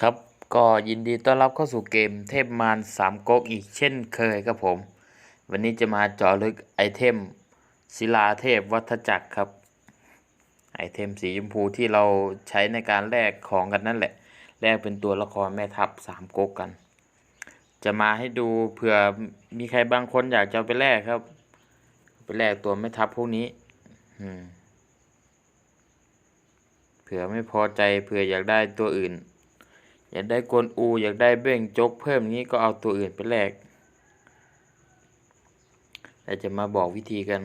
ครับก็ยินดีต้อนรับเข้าสู่เกมเทพมารสามก๊กอีกเช่นเคยครับผม วันนี้จะมาเจาะลึกไอเทมศิลาเทพวัฏจักรครับ ไอเทมสีชมพูที่เราใช้ในการแลกของกันนั่นแหละแลกเป็นตัวละครแม่ทัพสามก๊กกัน จะมาให้ดูเผื่อมีใครบางคนอยากจะไปแลกครับ ไปแลกตัวแม่ทัพพวกนี้เผื่อไม่พอใจเผื่ออยากได้ตัวอื่น อยากได้กวนอูอยากได้เบ้งจกเพิ่มนี้ก็เอาตัวอื่นไปแลกแต่จะมาบอกวิธีกัน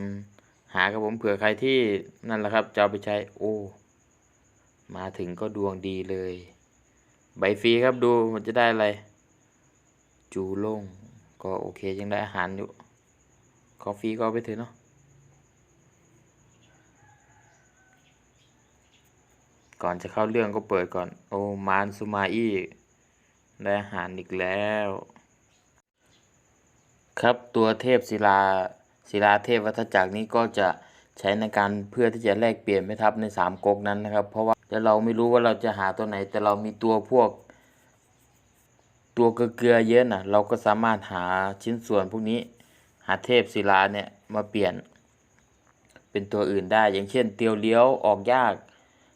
หาครับผมเผื่อใครที่นั่นแหละครับจะเอาไปใช้โอ้มาถึงก็ดวงดีเลย ใบฟรีครับดูมันจะได้อะไร จูโล่งก็โอเคยังได้อาหารอยู่ขอฟรีก็ไปเถอะเนาะ ก่อนจะเข้าเรื่องก็เปิดก่อน โอ้มานซูมาอี้ได้อาหารอีกแล้ว ครับตัวเทพศิลาศิลาเทพวัฏจักรนี้ก็จะใช้ในการเพื่อที่จะแลกเปลี่ยนแม่ทัพในสามก๊กนั้นนะครับ เพราะว่าแต่เราไม่รู้ว่าเราจะหาตัวไหน แต่เรามีตัวพวก ตัวเกลือเยอะนะเราก็สามารถหาชิ้นส่วนพวกนี้หาเทพศิลาเนี่ยมาเปลี่ยน เป็นตัวอื่นได้อย่างเช่น เตียวเลี้ยวออกยาก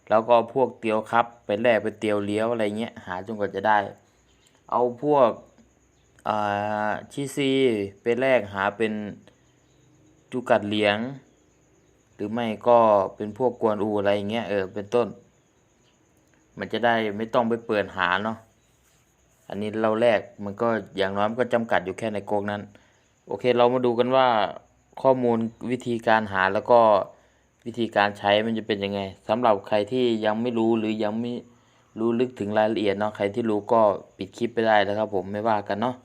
แล้วก็พวกเตียวครับไปแลกเป็นเตียวเลี้ยวอะไรเงี้ยหาจนกว่าจะได้ เอาพวกชีซีไปแลกหาเป็นจุกัดเหลียง หรือไม่ก็เป็นพวกกวนอูอะไรเงี้ยเออเป็นต้น มันจะได้ไม่ต้องไปเปิดหาเนาะอันนี้เราแลกมันก็อย่างน้อยมันก็จำกัดอยู่แค่ในโกงนั้น โอเคเรามาดูกันว่าข้อมูลวิธีการหาแล้วก็ วิธีการใช้มันจะเป็นยังไงสำหรับใครที่ยังไม่รู้หรือยังไม่รู้ลึกถึงรายละเอียดเนาะใครที่รู้ก็ปิดคลิปไปได้แล้วครับ ผมไม่ว่ากันเนาะ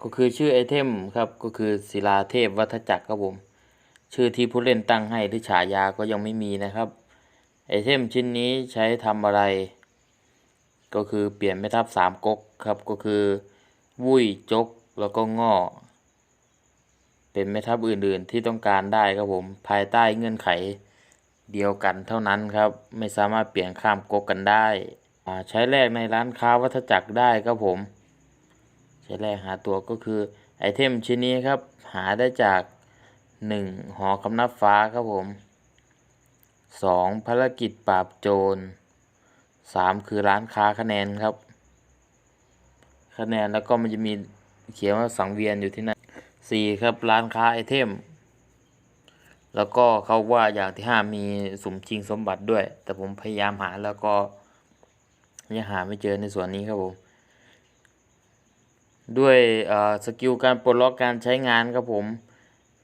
ก็คือชื่อไอเทมครับก็คือศิลาเทพวัฏจักรครับผมชื่อที่ผู้เล่นตั้งให้หรือฉายาก็ยังไม่มีนะครับไอเทมชิ้นนี้ใช้ทำอะไร ก็คือเปลี่ยนแม่ทัพสามก๊กครับก็คือ วุ้ยจกแล้วก็ง่อ เป็นแม่ทัพอื่นๆ ที่ต้องการได้ครับผมภายใต้เงื่อนไขเดียวกันเท่านั้นครับ ไม่สามารถเปลี่ยนข้ามก๊กกันได้ใช้แลกในร้านค้าวัฏจักรได้ครับผม ใช้แลกหาตัวก็คือไอเทมชิ้นนี้ครับ หาได้จากหนึ่งหอคำนับฟ้าครับผมสองภารกิจปราบโจรสามคือร้านค้าคะแนนครับ คะแนนแล้วก็มันจะมีเขียนว่าสังเวียนอยู่ที่นั่น สี่ครับร้านค้าไอเทม แล้วก็เขาว่าอย่างที่ห้ามีสุ่มชิงสมบัติด้วย แต่ผมพยายามหาแล้วก็ยังหาไม่เจอในส่วนนี้ครับผมด้วยสกิลการปลดล็อกการใช้งานครับผม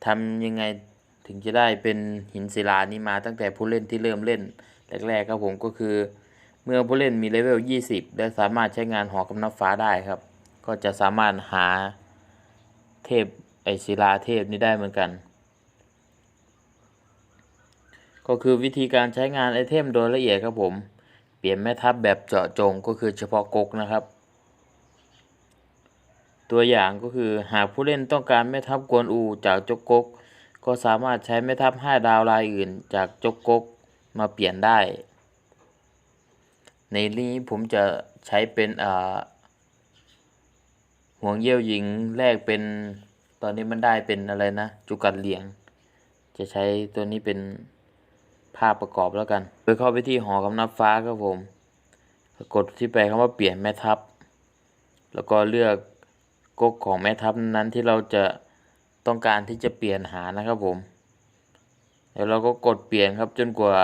ทำยังไงถึงจะได้เป็นหินศิลานี้มาตั้งแต่ผู้เล่นที่เริ่มเล่นแรกๆครับผมก็คือ เมื่อผู้เล่นมีเลเวล 20 และสามารถใช้งานหอกำนับฟ้าได้ครับ ก็จะสามารถหาเทพ ไอศิลาเทพนี้ได้เหมือนกัน ก็คือวิธีการใช้งานไอเทมโดยละเอียดครับผม เปลี่ยนแม่ทัพแบบเจาะจงก็คือเฉพาะกกนะครับ ตัวอย่างก็คือหากผู้เล่นต้องการแม่ทัพกวนอูจากจกกก ก็สามารถใช้แม่ทัพ5ดาวรายอื่นจากจกกกมาเปลี่ยนได้ ในนี้ผมจะใช้เป็นห่วงเยี่ยวหญิงแรกเป็น ตอนนี้มันได้เป็นอะไรนะ จุกัดเหลียง จะใช้ตัวนี้เป็นภาพประกอบแล้วกันโดยเข้าไปที่หอกำนับฟ้าครับผม กดที่ไปคำว่าเปลี่ยนแม่ทัพ แล้วก็เลือกก๊กของแม่ทัพนั้นที่เราจะต้องการที่จะเปลี่ยนหานะครับผมแล้วเราก็กดเปลี่ยนครับจนกว่า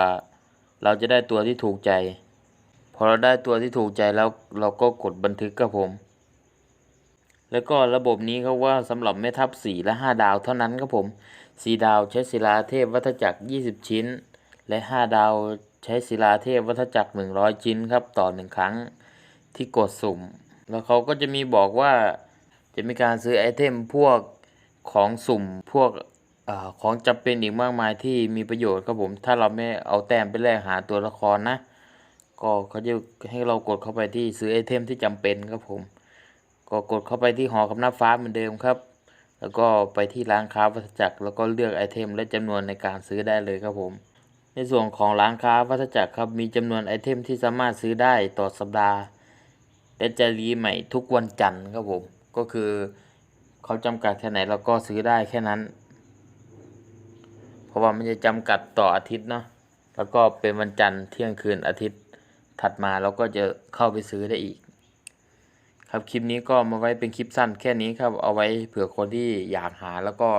เราจะได้ตัวที่ถูกใจ พอเราได้ตัวที่ถูกใจแล้วเราก็กดบันทึกครับผม แล้วก็ระบบนี้เขาว่าสำหรับแม่ทัพ4และ 5 ดาวเท่านั้นครับผม 4 ดาวใช้ศิลาเทพวัฏจักร 20 ชิ้น และ 5 ดาวใช้ศิลาเทพวัฏจักร 100 ชิ้นครับต่อ 1 ครั้งที่กดสุ่ม แล้วเขาก็จะมีบอกว่าจะมีการซื้อไอเทมพวกของสุ่มพวกอของจำเป็นอีกมากมายที่มีประโยชน์ครับผม ถ้าเราไม่เอาแต้มไปแลกหาตัวละครนะ ก็เขาจะให้เรากดเข้าไปที่ซื้อไอเทมที่จำเป็นครับผม ก็กดเข้าไปที่หอกำนับฟ้าเหมือนเดิมครับ แล้วก็ไปที่ร้านค้าวัฏจักรแล้วก็เลือกไอเทม และจำนวนในการซื้อได้เลยครับผม ในส่วนของร้านค้าวัฏจักรครับมีจำนวนไอเทมที่สามารถซื้อได้ต่อสัปดาห์และจะรีใหม่ทุกวันจันทร์ครับผม ก็คือเขาจำกัดแค่ไหนเราก็ซื้อได้แค่นั้น เพราะว่ามันจะจำกัดต่ออาทิตย์เนาะแล้วก็เป็นวันจันทร์เที่ยงคืนอาทิตย์ถัดมาเราก็จะเข้าไปซื้อได้อีก ครับคลิปนี้ก็มาไว้เป็นคลิปสั้นแค่นี้ครับเอาไว้เผื่อคนที่อยากหาแล้วก็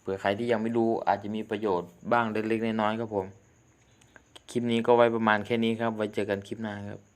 เผื่อใครที่ยังไม่รู้อาจจะมีประโยชน์บ้างเล็กๆน้อยๆครับผม คลิปนี้ก็ไว้ประมาณแค่นี้ครับ ไว้เจอกันคลิปหน้าครับ